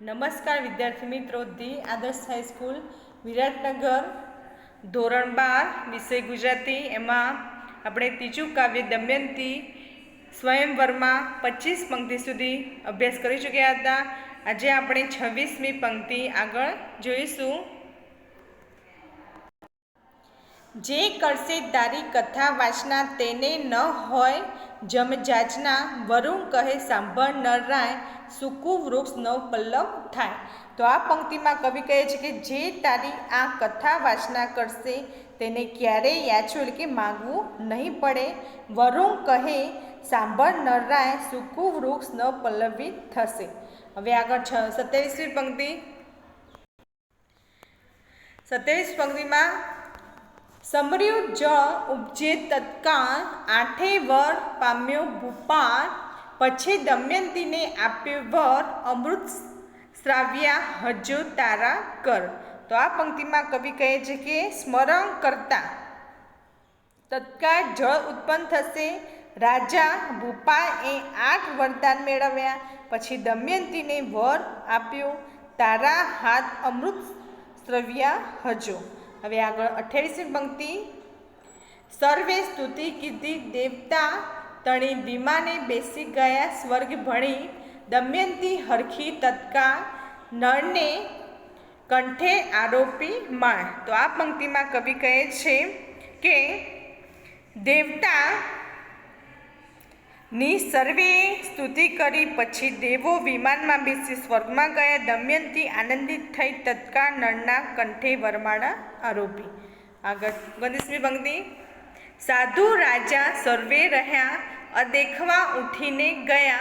નમસ્કાર વિદ્યાર્થી મિત્રો ધી આદર્શ હાઈસ્કૂલ વિરાટનગર, ધોરણ બાર, વિષય ગુજરાતી. એમાં આપણે ત્રીજું કાવ્ય દમયંતી સ્વયંવરમાં પચીસ પંક્તિ સુધી અભ્યાસ કરી ચૂક્યા હતા. આજે આપણે છવ્વીસમી પંક્તિ આગળ જોઈશું. જે કરશે તારી કથા વાંચના તેને ન હોય જમ જાચના વરુણ કહે સાંભળ નરાય સૂકું વૃક્ષ નવ પલ્લવ થાય. તો આ પંક્તિમાં કવિ કહે છે કે જે તારી આ કથા વાસના કરશે, તેને ક્યારેય યાચવું એટલે કે માગવું નહીં પડે. વરુણ કહે, સાંભળ નરાય સૂકું વૃક્ષ ન પલ્લવિત થશે. હવે આગળ છ, સત્યાવીસમી પંક્તિ. સત્યાવીસ પંક્તિમાં, સમર્યું જળ ઉપજે તત્કાળ, આઠે વર પામ્યો ભૂપાળ પછી દમયંતીને આપ્યો વર અમૃત શ્રાવ્યા હજો તારા કર. તો આ પંક્તિમાં કવિ કહે છે કે સ્મરણ કરતા તત્કાળ જળ ઉત્પન્ન થશે. રાજા ભૂપાએ આઠ વરદાન મેળવ્યા. પછી દમયંતીને વર આપ્યો, તારા હાથ અમૃત શ્રવ્યા હજો. હવે આગળ અઠ્યાવીસમી પંક્તિ. સર્વે સ્તુતિ કીધી દેવતા તણી વિમાને બેસી ગયા સ્વર્ગ ભણી દમયંતી હરખી તત્કા નળને કંઠે આરોપી માણ તો આ પંક્તિમાં કવિ કહે છે કે દેવતા ની સર્વે સ્તુતિ કરી પછી દેવો વિમાનમાં બેસી સ્વર્ગમાં ગયા. દમયંતી આનંદિત થઈ તત્કાળ નળના કંઠે વરમાળા આરોપી. આગળ ગણેશમી પંક્તિ. સાધુ રાજા સર્વે રહ્યા, અદેખવા ઉઠીને ગયા,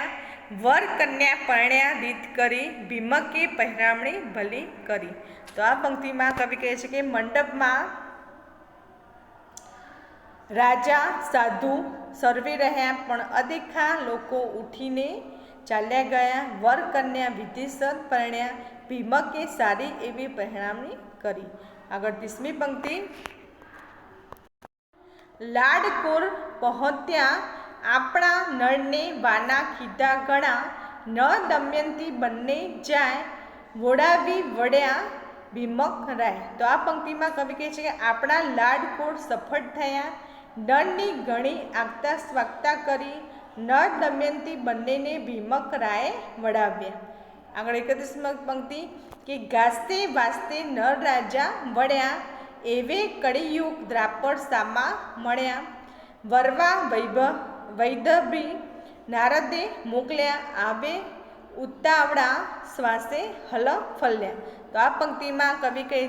વર કન્યા પરણ્યા રીત કરી, ભીમકે પહેરામણી ભલી કરી. તો આ પંક્તિમાં કવિ કહે છે કે મંડપમાં રાજા, સાધુ સર્વે રહ્યા, પણ અદેખા લોકો ઉઠીને ચાલ્યા ગયા, વર કન્યા વિધિસર પરણ્યા, ભીમકે સારી એવી પહેરામણી કરી. આગળ ત્રીસમી પંક્તિ. લાડકોર પહોંચ્યા આપણા નળને વાના કીધા ગણા. ન દમયંતી બંને જાય. વોડાવી વડ્યા ભીમક રાય તો આ પંક્તિમાં કવિ કહે છે કે આપણા લાડકોર સફળ થયા. નળની ઘણી આગતા સ્વાગતા કરી. નળ દમયંતી બંનેને ભીમક રાય વડાવ્યા. આગળ એકત્રીસમાં પંક્તિ કે ગાસ્તે વાસ્તે નર રાજા વળ્યા એવે કળિયુગ દ્રાપર સામા મળ્યા. વરવા વૈભ, વૈદભી નારદે મોકલ્યા. આવે ઉતાવળા શ્વાસે હલ ફલ્યા. તો આ પંક્તિમાં કવિ કહે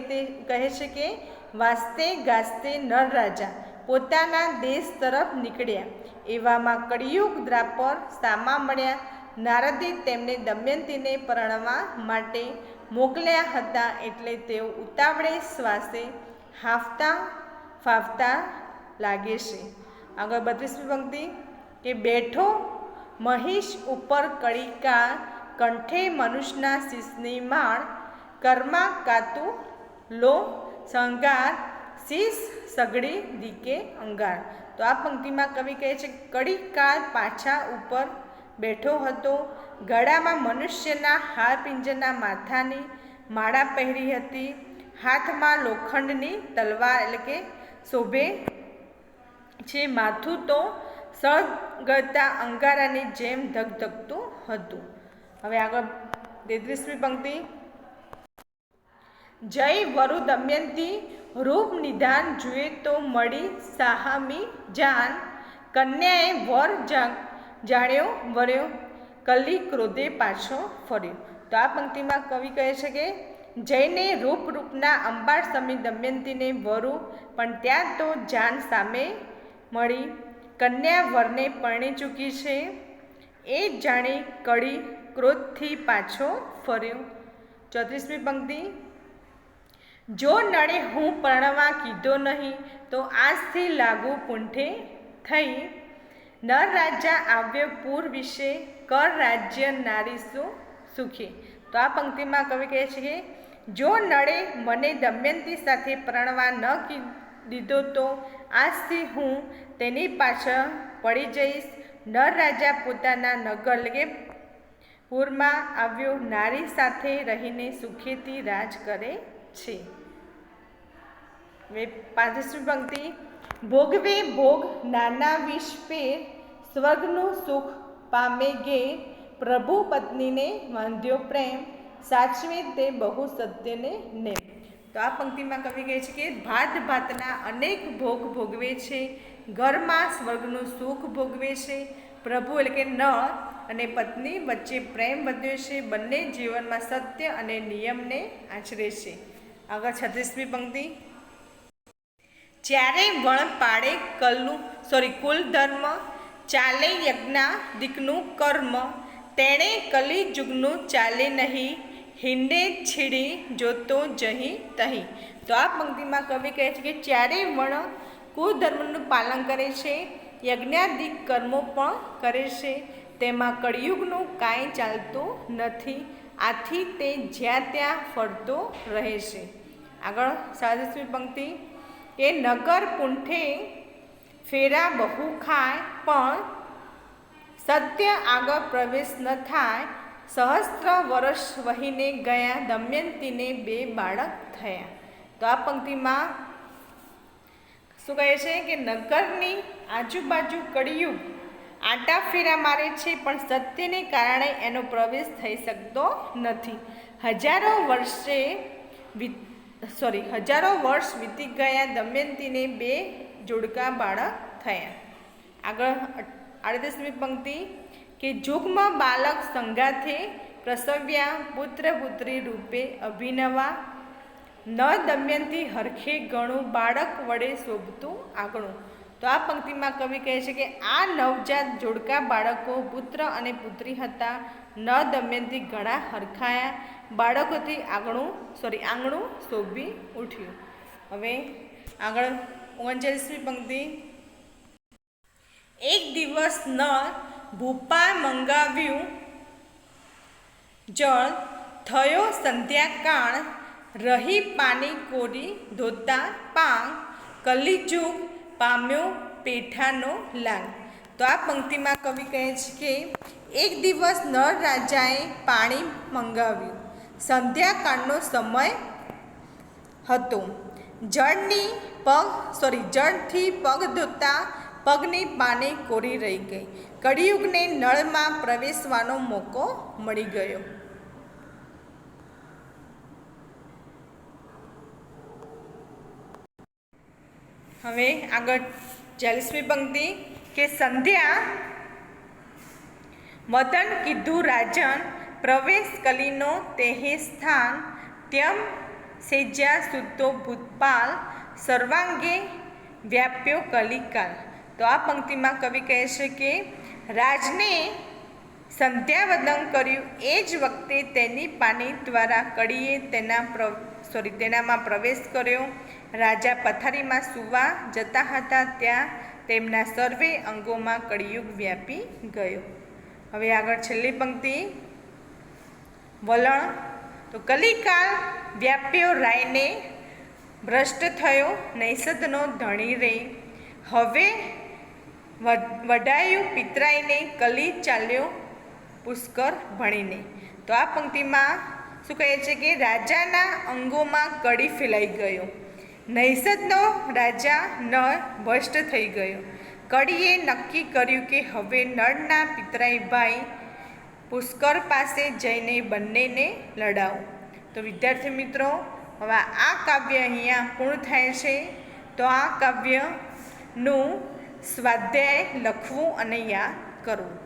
કહે છે કે, વાસ્તે ગાસ્તે નર રાજા, પોતાના દેશ તરફ નીકળ્યા. એવામાં કળિયુગ દ્રાપર સામા મળ્યા. નારદે તેમને દમયંતીને પરણવા માટે મોકલ્યા હતા એટલે તેઓ ઉતાવળે શ્વાસે હાફતા, ફાફતા લાગે છે. આગળ બત્રીસમી પંક્તિ, કે બેઠો મહિષ ઉપર કળિકા કંઠે મનુષ્યના શીશની માળ, કર્મા કાતું લો સંગાર, શીશ સગડી દીકે અંગાર. તો આ પંક્તિમાં કવિ કહે છે કડીકાળ પાછા ઉપર બેઠો હતો, ગળામાં મનુષ્યના હાર પિંજરના માથાની માળા પહેરી હતી હાથમાં લોખંડની તલવાર એટલે કે શોભે છે. માથું તો સળગતા અંગારાની જેમ ધગધગતું હતું. હવે આગળ તેત્રીસમી પંક્તિ. જય વરુ દમયંતી રૂપ નિધાન જુએ તો મળી સાહામી જાન. કન્યાએ વર જાણ્યો, વર્યો, કલી ક્રોધે પાછો ફર્યો. તો આ પંક્તિમાં કવિ કહે છે કે જઈને રૂપ રૂપના અંબાર સમી દમયંતીને વરુ, પણ ત્યાં તો જાન સામે મળી કન્યા વરને પરણી ચૂકી છે. એ જાણી કડી ક્રોધથી પાછો ફર્યો. ચોત્રીસમી પંક્તિ. જો નળે હું પરણવા કીધો નહીં, તો આજથી લાગુ પૂંઠે થઈ. નર રાજા આવ્યો પૂર વિશે, કર રાજ્ય નારી સુખી. તો આ પંક્તિમાં કવિ કહે છે કે જો નડે મને દમયંતી સાથે પરણવા ન દીધો તો આજથી હું તેની પાછળ પડી જઈશ. નર રાજા પોતાના નગર પૂરમાં આવ્યો. નારી સાથે રહીને સુખેથી રાજ કરે છે. પાંત્રીસમી પંક્તિ? ભોગવે ભોગ નાના પેર સ્વર્ગનું સુખ પામે ગે પ્રભુ પત્નીને વાંધ્યો પ્રેમ. સાચવે તે બહુ સત્યને નેમ. તો આ પંક્તિમાં કવિ કહે છે કે ભાત ભાતના અનેક ભોગ ભોગવે છે, ઘરમાં સ્વર્ગનું સુખ ભોગવે છે, પ્રભુ એટલે કે નળ અને પત્ની વચ્ચે પ્રેમ વધ્યો છે, બંને જીવનમાં સત્ય અને નિયમને આચરે છે. આગળ છત્રીસમી પંક્તિ. જ્યારે વણ પાડે કલનું સોરી કુલ ધર્મ ચાલે યજ્ઞાદિકનું કર્મ, તેણે કલી જુગનું ચાલે નહીં હિંડે છીડી જોતો જહી તહી. તો આ પંક્તિમાં કવિ કહે છે કે ચારે વણ કુધર્મનું પાલન કરે છે યજ્ઞાદિક કર્મો પણ કરે છે. તેમાં કળિયુગનું કાંઈ ચાલતું નથી, આથી તે જ્યાં ત્યાં ફરતો રહે છે. આગળ સાદસમી પંક્તિ, કે નગર પૂંઠે ફેરા બહુ ખાય, પણ સત્ય આગળ પ્રવેશ ન થાય સહસ્ત્ર વર્ષ વહીને ગયા, દમયંતીને બે બાળક થયા. તો આ પંક્તિમાં શું કહે છે કે નગરની આજુબાજુ કડિયું આટા ફેરા મારે છે, પણ સત્યને કારણે એનો પ્રવેશ થઈ શકતો નથી. હજારો વર્ષે સોરી હજારો વર્ષ વીતી ગયા, દમયંતીને બે જોડકા બાળક થયા. આગળ આડત્રીસમી પંક્તિ કે જોગમાં બાલક સંગાથે પ્રસવ્યા પુત્ર પુત્રી રૂપે અભિનવા, ન દમયંતી હરખે ગણું, બાળક વડે શોભતું આગણું. તો આ પંક્તિમાં કવિ કહે છે કે આ નવજાત જોડકા બાળકો પુત્ર અને પુત્રી હતા. ન દમયંતી ઘણા હરખાયા, બાળકોથી આંગણું સોરી આંગણું શોભી ઉઠ્યું. હવે આગળ ઓગણચાલીસમી પંક્તિ. એક દિવસ ન ભૂપા મંગાવ્યું. જળ થયો સંધ્યાકાળ, રહી પાણી કોરી ધોતા પાંગ કલીજુગ પામ્યો પેઠાનો લાંગ તો આ પંક્તિમાં કવિ કહે છે કે, એક દિવસ નર રાજાએ પાણી મંગાવ્યું. સંધ્યાકાળનો સમય હતો. જળની પગ સોરી જળથી પગ ધોતા પગની પાને કોરી રહી ગઈ. કળિયુગને નળમાં પ્રવેશવાનો મોકો મળી ગયો. હવે આગળ ચાલીસમી પંક્તિ કે સંધ્યા મદન કીધું રાજન, પ્રવેશ કલીનો તેહે સ્થાન, ત્યમ સેજ્યા સુદ્ધો ભૂતપાલ, સર્વાંગે વ્યાપ્યો કલિકાલ. તો આ પંક્તિમાં કવિ કહે છે કે, રાજને સંધ્યાવદન કર્યું એ જ વખતે તેની પાણી દ્વારા કડીએ તેના પ્ર સોરી તેનામાં પ્રવેશ કર્યો. રાજા પથારીમાં સૂવા જતા હતા ત્યાં તેમના સર્વે અંગોમાં કળિયુગ વ્યાપી ગયો. હવે આગળ છેલ્લી પંક્તિ. વલણ. તો કલિકાલ વ્યાપ્યો રાયને, ભ્રષ્ટ થયો નૈષદનો ધણી રે હવે વડાયું પિતરાઈને કલી ચાલ્યો પુષ્કર ભણીને. તો આ પંક્તિમાં શું કહે છે કે રાજાના અંગોમાં કડી ફેલાઈ ગયો. નૈષદનો રાજા નળ ભ્રષ્ટ થઈ ગયો. કડીએ નક્કી કર્યું કે હવે નળના પિતરાઈ ભાઈ પુષ્કર પાસે જઈને બંનેને લડાવું. તો વિદ્યાર્થી મિત્રો, હવે આ કાવ્ય અહીંયા પૂર્ણ થાય છે. તો આ કાવ્યનું સ્વાધ્યાય લખવું અને યાદ કરવું.